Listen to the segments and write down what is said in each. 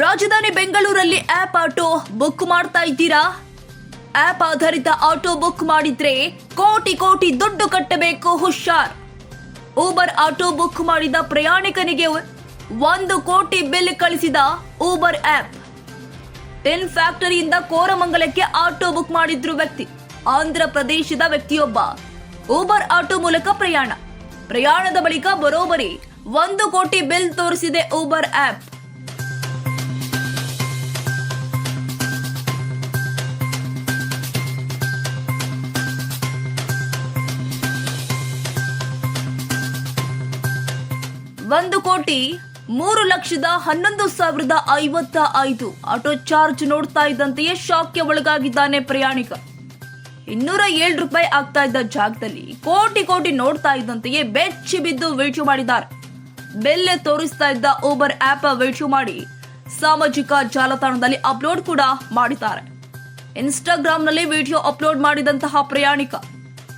ರಾಜಧಾನಿ ಬೆಂಗಳೂರಲ್ಲಿ app auto book ಮಾಡ್ತಾ ಇದ್ದೀರಾ? ಆಪ್ ಆಧಾರಿತ ಆಟೋ ಬುಕ್ ಮಾಡಿದ್ರೆ ಕೋಟಿ ಕೋಟಿ ದುಡ್ಡು ಕಟ್ಟಬೇಕು, ಹುಷಾರ್. ಊಬರ್ ಆಟೋ ಬುಕ್ ಮಾಡಿದ ಪ್ರಯಾಣಿಕನಿಗೆ ಒಂದು ಕೋಟಿ ಬಿಲ್ ಕಳಿಸಿದ ಊಬರ್ ಆಪ್. ಟೆನ್ ಫ್ಯಾಕ್ಟರಿಯಿಂದ ಕೋರಮಂಗಲಕ್ಕೆ ಆಟೋ ಬುಕ್ ಮಾಡಿದ್ರು ವ್ಯಕ್ತಿ ಆಂಧ್ರ ಪ್ರದೇಶದ ವ್ಯಕ್ತಿಯೊಬ್ಬ. ಊಬರ್ ಆಟೋ ಮೂಲಕ ಪ್ರಯಾಣ. ಪ್ರಯಾಣದ ಬಳಿಕ ಬರೋಬರಿ ಒಂದು ಕೋಟಿ ಬಿಲ್ ತೋರಿಸಿದೆ ಊಬರ್ ಆಪ್. ಒಂದು ಕೋಟಿ ಮೂರು ಲಕ್ಷದ ಹನ್ನೊಂದು ಸಾವಿರದ ಐವತ್ತ ಐದು ಆಟೋ ಚಾರ್ಜ್ ನೋಡ್ತಾ ಇದ್ದಂತೆಯೇ ಶಾಕ್ಗೆ ಒಳಗಾಗಿದ್ದಾನೆ ಪ್ರಯಾಣಿಕ. ಇನ್ನೂರ ಏಳು ರೂಪಾಯಿ ಆಗ್ತಾ ಇದ್ದ ಜಾಗದಲ್ಲಿ ಕೋಟಿ ಕೋಟಿ ನೋಡ್ತಾ ಇದ್ದಂತೆಯೇ ಬೆಚ್ಚಿ ಬಿದ್ದು ವಿಡಿಯೋ ಮಾಡಿದ್ದಾರೆ. ಬೆಲ್ಲೆ ತೋರಿಸ್ತಾ ಇದ್ದ ಊಬರ್ ಆಪ್ ವಿಡಿಯೋ ಮಾಡಿ ಸಾಮಾಜಿಕ ಜಾಲತಾಣದಲ್ಲಿ ಅಪ್ಲೋಡ್ ಕೂಡ ಮಾಡಿದ್ದಾರೆ. ಇನ್ಸ್ಟಾಗ್ರಾಂನಲ್ಲಿ ವಿಡಿಯೋ ಅಪ್ಲೋಡ್ ಮಾಡಿದಂತಹ ಪ್ರಯಾಣಿಕ.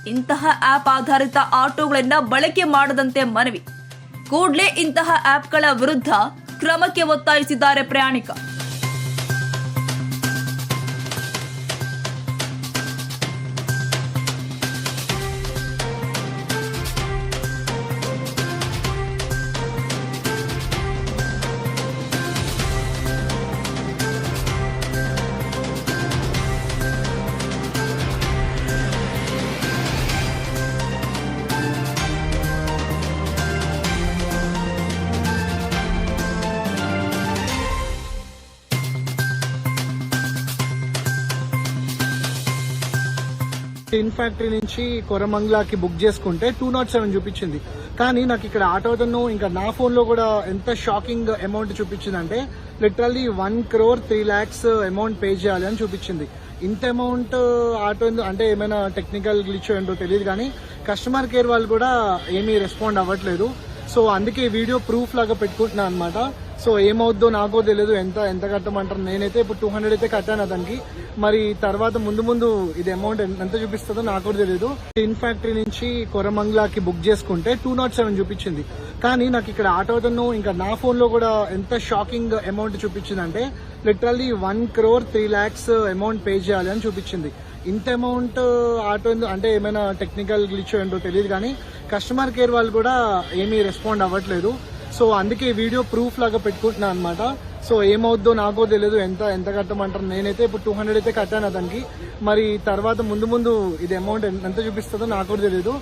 ಇಂತಹ ಆಪ್ ಆಧಾರಿತ ಆಟೋಗಳನ್ನ ಬಳಕೆ ಮಾಡದಂತೆ ಮನವಿ. ಕೂಡಲೇ ಇಂತಹ ಆಪ್ಗಳ ವಿರುದ್ಧ ಕ್ರಮಕ್ಕೆ ಒತ್ತಾಯಿಸಿದ್ದಾರೆ ಪ್ರಯಾಣಿಕ. టిన్ ఫ్యాక్టరీ నుంచి కొరమంగ్లాకి బుక్ చేసుకుంటే టూ నాట్ సెవెన్ చూపించింది. కానీ నాకు ఇక్కడ ఆటోదను ఇంకా నా ఫోన్లో కూడా ఎంత షాకింగ్ అమౌంట్ చూపించింది అంటే literally one crore three lakhs amount pay చేయాలి అని చూపించింది. ఇంత అమౌంట్ ఆటో అంటే ఏమైనా టెక్నికల్ గ్లిచ్ ఏంటో తెలియదు కానీ కస్టమర్ కేర్ వాళ్ళు కూడా ఏమీ రెస్పాండ్ అవ్వట్లేదు. సో అందుకే వీడియో ప్రూఫ్ లాగా పెట్టుకుంటున్నాను అనమాట సో ఏమవుద్దో నాకో తెలియదు ఎంత ఎంత కట్టమంటారు. నేనైతే ఇప్పుడు టూ హండ్రెడ్ అయితే కట్టాను అతనికి. మరి తర్వాత ముందు ముందు ఇది అమౌంట్ ఎంత చూపిస్తుందో నాకు కూడా తెలియదు టిన్ ఫ్యాక్టరీ నుంచి కొరమంగ్లాకి బుక్ చేసుకుంటే టూ నాట్ సెవెన్ చూపించింది. కానీ నాకు ఇక్కడ ఆటోదను ఇంకా నా ఫోన్లో కూడా ఎంత షాకింగ్ అమౌంట్ చూపించింది అంటే literally one crore three lakhs amount pay చేయాలి అని చూపించింది. ఇంత అమౌంట్ ఆటో అంటే ఏమైనా టెక్నికల్ గ్లిచ్ ఏంటో తెలియదు కానీ కస్టమర్ కేర్ వాళ్ళు కూడా ఏమీ రెస్పాండ్ అవ్వట్లేదు. సో అందుకే వీడియో ప్రూఫ్ లాగా పెట్టుకుంటున్నాను అనమాట సో ఏమవుద్దో నాకో తెలియదు ఎంత ఎంత కట్టమంటారు. నేనైతే ఇప్పుడు టూ హండ్రెడ్ అయితే కట్టాను అతనికి. మరి తర్వాత ముందు ముందు ఇది అమౌంట్ ఎంత చూపిస్తుందో నాకు కూడా తెలియదు